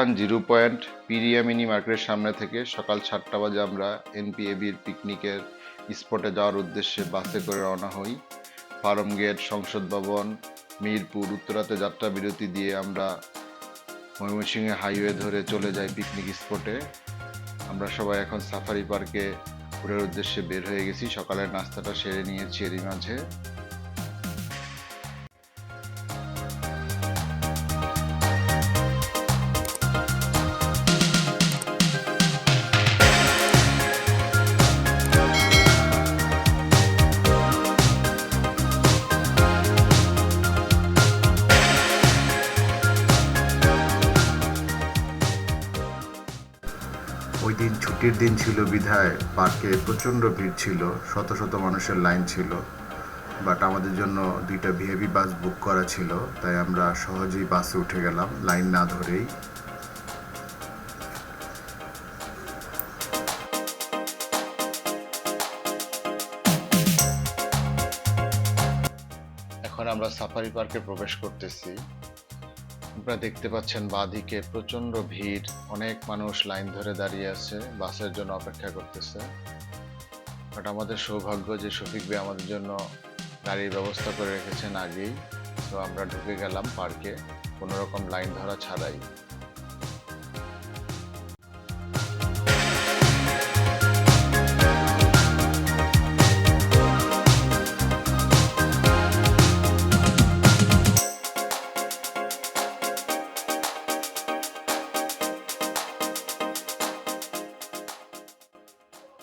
Gulistan zero point পিরিয়া mini মার্কেটের সামনে থেকে সকাল সাতটা বাজে আমরা এনপিএবির পিকনিকের স্পটে যাওয়ার উদ্দেশ্যে বাসে করে রওনা হই। ফার্ম গেট, সংসদ ভবন, মিরপুর, উত্তরাতে যাত্রা বিরতি দিয়ে আমরা ময়মনসিংহে হাইওয়ে ধরে চলে যাই পিকনিক স্পটে। আমরা সবাই এখন সাফারি পার্কে ঘুরের উদ্দেশ্যে বের হয়ে গেছি। সকালের নাস্তাটা সেরে নিয়েছি এরই মাঝে। ছুটির দিন ছিল বিধায়, পার্কে প্রচণ্ড ভিড় ছিল, শত শত মানুষের লাইন ছিল বাট আমাদের জন্য দুইটা ভিএবি বাস বুক করা ছিল, তাই আমরা সহজেই বাসে উঠে গেলাম, লাইন না ধরেই। এখন আমরা সাফারি পার্কে প্রবেশ করতেছি। আপনারা দেখতে পাচ্ছেন বাঁদিকে প্রচণ্ড ভিড়। অনেক মানুষ লাইন ধরে দাঁড়িয়ে আছে, বাসের জন্য অপেক্ষা করতেছে। বাট আমাদের সৌভাগ্য যে শফিক ভাই আমাদের জন্য গাড়ির ব্যবস্থা করে রেখেছেন আগেই। তো আমরা ঢুকে গেলাম পার্কে কোনোরকম লাইন ধরা ছাড়াই।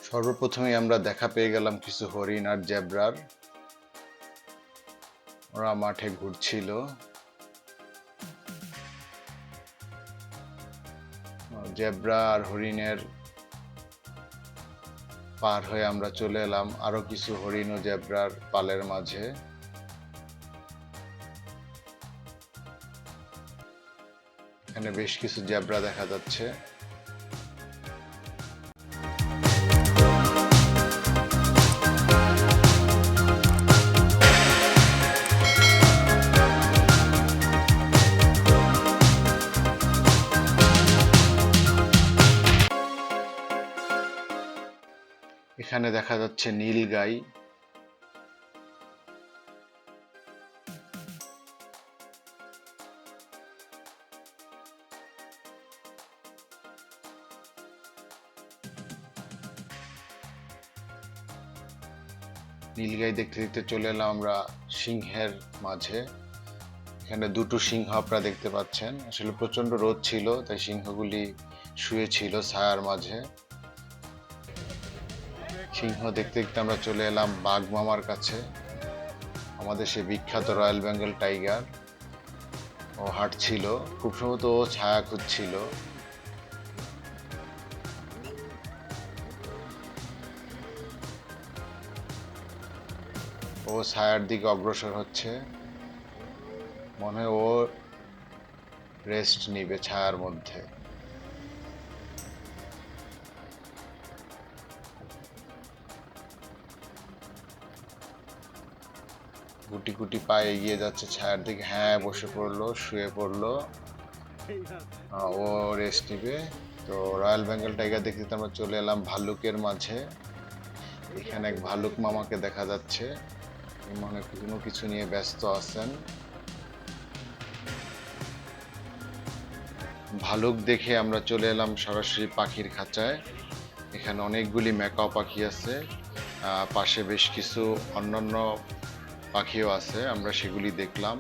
সর্বপ্রথমেই আমরা দেখা পেয়ে গেলাম কিছু হরিণ আর জেব্রার। ওরা মাঠে ঘুরছিল। জেব্রা আর হরিণের পার হয়ে আমরা চলে এলাম আরও কিছু হরিণ ও জেব্রার পালের মাঝে। এখানে বেশ কিছু জেব্রা দেখা যাচ্ছে। দেখা যাচ্ছে নীল গাই। নীলগাই দেখতে দেখতে চলে এলাম আমরা সিংহের মাঝে। এখানে দুটো সিংহ আপনারা দেখতে পাচ্ছেন। আসলে প্রচণ্ড রোদ ছিল, তাই সিংহগুলি শুয়ে ছিল ছায়ার মাঝে। সিংহ দেখতে দেখতে আমরা চলে এলাম বাঘ মামার কাছে। আমাদের সে বিখ্যাত রয়্যাল বেঙ্গল টাইগার। ও হাঁটছিল, খুব সম্ভবত ও ছায়া খুঁজছিল। ও ছায়ার দিকে অগ্রসর হচ্ছে। মনে হয় ও রেস্ট নিবে ছায়ার মধ্যে। গুটি গুটি পায়ে এগিয়ে যাচ্ছে, ছায়ার দিকে হ্যাঁ বসে পড়ল, শুয়ে পড়ল। ও রেস্ট নিবে। তো রয়্যাল বেঙ্গল টাইগার দেখতে আমরা চলে এলাম ভাল্লুকের মাঝে। এখানে এক ভাল্লুক মামাকে দেখা যাচ্ছে। মনে কোনো কিছু নিয়ে ব্যস্ত আছেন। ভালুক দেখে আমরা চলে এলাম সরাসরি পাখির খাঁচায়। এখানে অনেকগুলি ম্যাকাও পাখি আছে। পাশে বেশ কিছু অন্যান্য পাখিও আছে আমরা সেগুলি দেখলাম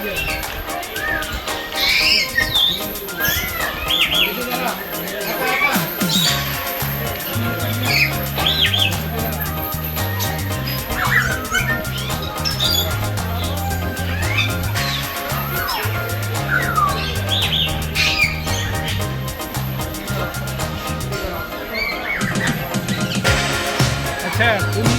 Yeah. তুমি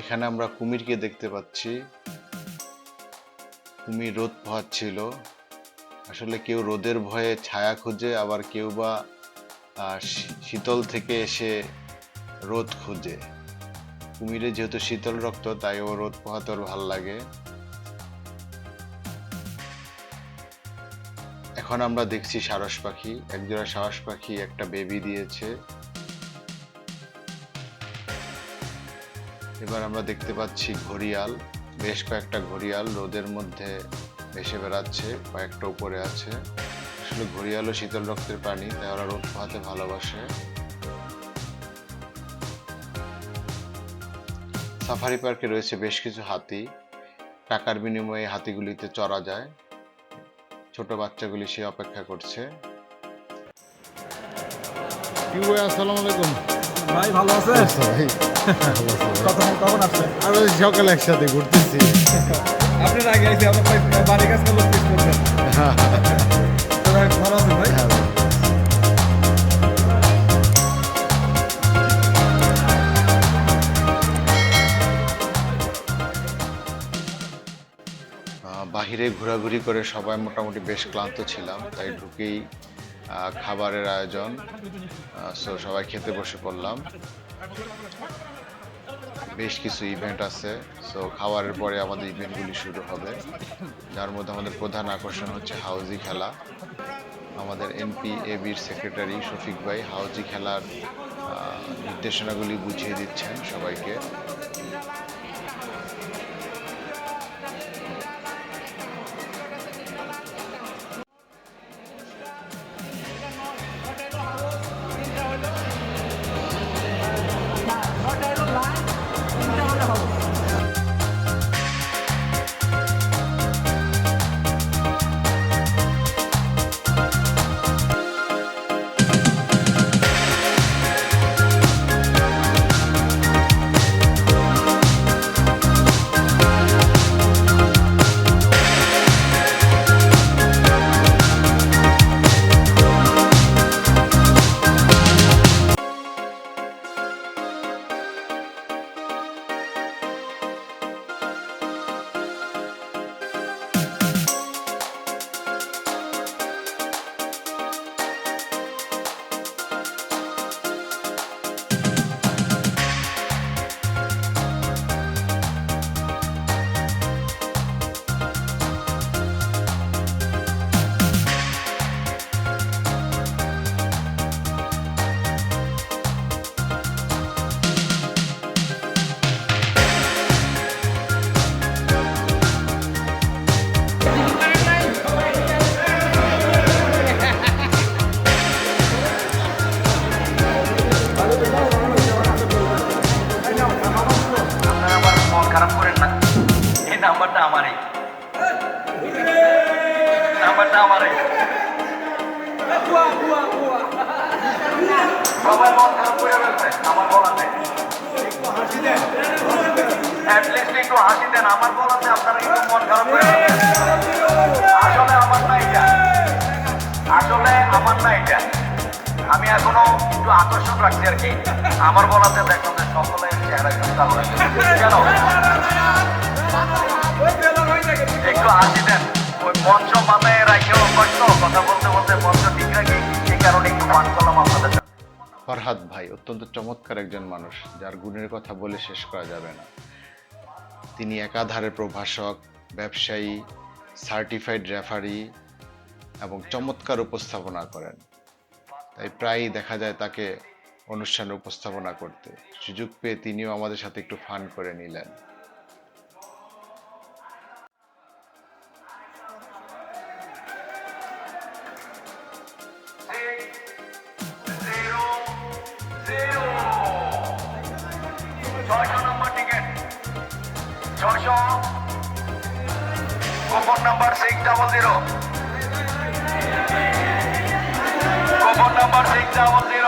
এখানে আমরা কুমিরকে দেখতে পাচ্ছি। কুমির রোদ পোহাচ্ছিল। আসলে কেউ রোদের ভয়ে ছায়া খুঁজে, আবার কেউ বা শী- শীতল থেকে এসে রোদ খুঁজে। কুমিরে যেহেতু শীতল রক্ত, তাই ও রোদ পোহাতে ওর ভালো লাগে। এখন আমরা দেখছি সারস পাখি। একজোড়া সারস পাখি একটা বেবি দিয়েছে। এবার আমরা দেখতে পাচ্ছি ঘড়িয়াল। বেশ কয়েকটা ঘড়িয়াল রোদের মধ্যে ভেসে বেড়াচ্ছে, কয়েকটা উপরে আছে। আসলে ঘড়িয়ালও শীতল রক্তের প্রাণী তাই ওরা রোদ পোহাতে ভালোবাসে। সাফারি পার্কে রয়েছে বেশ কিছু হাতি। টাকার বিনিময়ে হাতিগুলিতে চড়া যায়। ছোট বাচ্চাগুলি সে অপেক্ষা করছে। কি ভাই আসসালামু আলাইকুম। ভাই ভালো আছে ভাই। কখন কখন আসছেন আর ওই সকালে একসাথে ঘুরতেছি। আপনার আগে আইসি আপনার বাড়ির কাছে লোক করবেন। আহ, বাহিরে ঘোরাঘুরি করে সবাই মোটামুটি বেশ ক্লান্ত ছিলাম তাই ঢুকেই খাবারের আয়োজন সো সবাই খেতে বসে পড়লাম। বেশ কিছু ইভেন্ট আছে সো খাওয়ারের পরে আমাদের ইভেন্টগুলি শুরু হবে। যার মধ্যে আমাদের প্রধান আকর্ষণ হচ্ছে হাউজি খেলা। আমাদের এমপি এবির সেক্রেটারি শফিক ভাই হাউজি খেলার নির্দেশনাগুলি বুঝিয়ে দিচ্ছেন সবাইকে। আপনারা মন খারাপ আসলে আমার না এটা। আসলে আমার না এটা। আমি এখনও একটু আকর্ষণ রাখছি আর কি। আমার বলাতে চেহারা। কেন? একটু দেন। ওই মঞ্চ মাথায় রাখেও কষ্ট। কথা বলতে বলতে মঞ্চ ঠিক রাখি। এই কারণে একটু করলাম আপনাদের ফরহাদ ভাই, অত্যন্ত চমৎকার একজন মানুষ, যার গুণের কথা বলে শেষ করা যাবে না। তিনি একাধারে প্রভাষক, ব্যবসায়ী সার্টিফাইড রেফারি এবং চমৎকার উপস্থাপনা করেন। তাই প্রায়ই দেখা যায় তাকে অনুষ্ঠানে উপস্থাপনা করতে। সুযোগ পেয়ে তিনিও আমাদের সাথে একটু ফান করে নিলেন। ছয়শো coupon number six double zero coupon number six double zero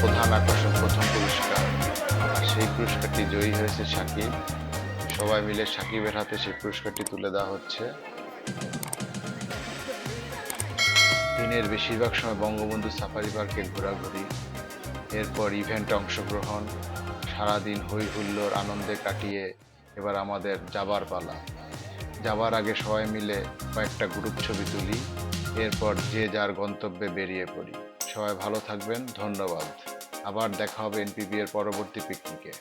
প্রধান আকর্ষণ, প্রথম পুরস্কার। আর সেই পুরস্কারটি জয়ী হয়েছে সাকিব। সবাই মিলে সাকিবের হাতে সেই পুরস্কারটি তুলে দেওয়া হচ্ছে। দিনের বেশিরভাগ সময় বঙ্গবন্ধু সাফারি পার্কে ঘোরাঘুরি, এরপর ইভেন্টে অংশগ্রহণ, সারাদিন হই হুল্লোড় আনন্দে কাটিয়ে এবার আমাদের যাবার পালা। যাবার আগে সবাই মিলে কয়েকটা গ্রুপ ছবি তুলি, এরপর যে যার গন্তব্যে বেরিয়ে পড়ি। সবাই ভালো থাকবেন ধন্যবাদ। আবার দেখা হবে এনপিবি এর পরবর্তী পিকনিকে।